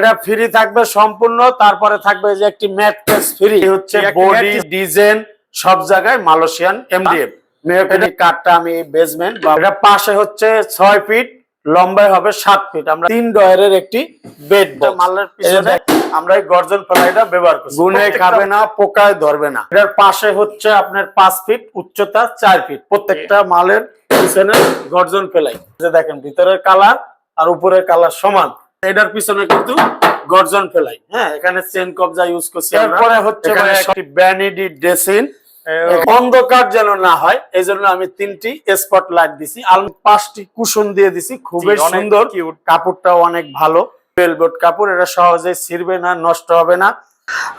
এটা ফ্রি থাকবে সম্পূর্ণ তারপরে থাকবে যে একটি ম্যাট্রেস ফ্রি হচ্ছে বডি ডিজাইন সব জায়গায় মালয়েশিয়ান এমডিএফ মেহগনি কাঠটা আমি বেসমেন্ট এটা পাশে হচ্ছে ছয় ফিট লম্বায় হবে সাত ফিট আমরা তিন ডয়ারের একটি বেড মালের পিছনে আমরা এই গর্জন ফেলাইটা ব্যবহার করছি। গুনে খাবে না পোকায় ধরবে না। এটার পাশে হচ্ছে আপনার পাঁচ ফিট উচ্চতা চার ফিট প্রত্যেকটা মালের পিছনে গর্জন ফেলাই। যে দেখেন ভিতরের কালার আর উপরের কালার সমান। এটার পিছনে কিন্তু গর্জন ফেলাই। হ্যাঁ এখানে চেন কবজা ইউজ করছি তারপরে হচ্ছে একটি ব্যানিডি ডেসিন অন্ধকার যেন না হয় এই জন্য আমি তিনটি স্পট লাইট দিছি। আর পাঁচটি কুশন দিয়ে দিছি খুবই সুন্দর। কাপড়টাও অনেক ভালো। বেলবোট কাপড় এটা সহজে ছিঁড়বে না নষ্ট হবে না।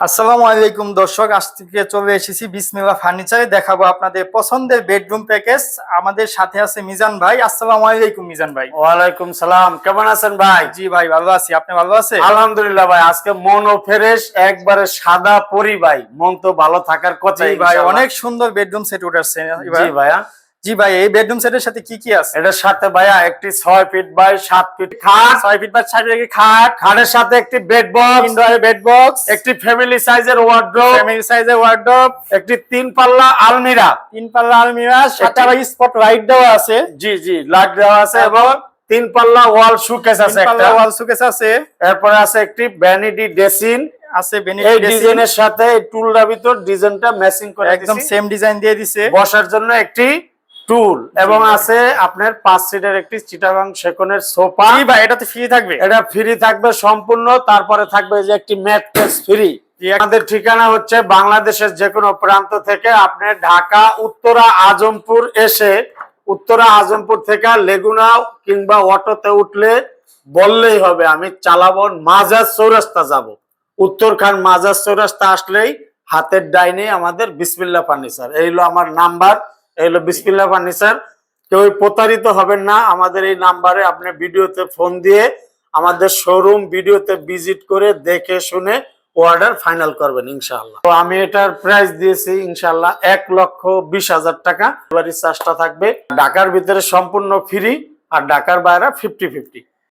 আসসালামু আলাইকুম দর্শক আজ থেকে চলে এসেছি বিসমিল্লাহ ফার্নিচারে। দেখাবো আপনাদের পছন্দের বেডরুম প্যাকেজ আমাদের সাথে আছে মিজান ভাই। আসসালামু আলাইকুম মিজান ভাই। ওয়ালাইকুম সালাম। কেমন আছেন ভাই? জি ভাই ভালো আছি। আপনি ভালো আছেন? আলহামদুলিল্লাহ ভাই আজকে মন ও ফ্রেশ একবারে সাদা পরি ভাই। মন তো ভালো থাকার কথাই ভাই অনেক সুন্দর বেডরুম সেট উঠাচ্ছে জি ভাইয়া। জি ভাই এই বেডরুম সেটের সাথে কি কি আছে? এটার সাথে ভাইয়া একটি ছয় ফিট বাই সাত ফিট খাট। ছয় ফিট বাই ছয় ফিট খাট? খাটের সাথে একটি bed box indoor bed box একটি ফ্যামিলি সাইজের ওয়ার্ড্রোব ফ্যামিলি সাইজের ওয়ার্ডরোব একটি তিন পাল্লা আলমিরা। তিন পাল্লা আলমিরা সাথে আবার স্পট লাইট দেওয়া আছে। জি জি লাইট দেওয়া আছে এবং তিন পাল্লা ওয়াল শুকেস তিন আছে পাল্লা একটা। ওয়াল সুকেস আছে। এরপরে আছে একটি ভ্যানিটি ড্রেসিং আছে এই ডিজাইনের সাথে এই টুলটার ভিতর ডিজাইনটা ম্যাচিং করে একদম সেম ডিজাইন দিয়ে দিছে। বসার জন্য একটি টুল এবং আছে আপনার পাঁচ সিটের একটি চিটাগাং সেকনের সোফা। ভাই এটা তো ফ্রি থাকবে। এটা ফ্রি থাকবে সম্পূর্ণ তারপরে থাকবে যে একটি ম্যাট্রেস ফ্রি আমাদের ঠিকানা হচ্ছে বাংলাদেশের যে কোনো প্রান্ত থেকে আপনি ঢাকা উত্তরা আজমপুর এসে উত্তরা আজমপুর থেকে লেগুনা কিংবা অটোতে উঠলে বললেই হবে আমি চালাবো মাজার চৌরাস্তা যাব। উত্তরখান মাজার চৌরাস্তা আসলেই হাতের ডাইনে আমাদের বিসমিল্লা ফার্নিচার। এই হলো আমার নাম্বার। এই হলো বিসমিল্লা ফার্নিচার কেউ প্রতারিত হবেন না, আমাদের এই নাম্বারে আপনি ভিডিওতে ফোন দিয়ে আমাদের শোরুম ভিডিওতে ভিজিট করে দেখে শুনে অর্ডার ফাইনাল করবেন ইনশাআল্লাহ। তো আমি এটার প্রাইস দিয়েছি ইনশাআল্লাহ এক লক্ষ বিশ হাজার টাকা। চার্জটা থাকবে। ঢাকার ভিতরে সম্পূর্ণ ফ্রি আর ঢাকার বাইরে ফিফটি ফিফটি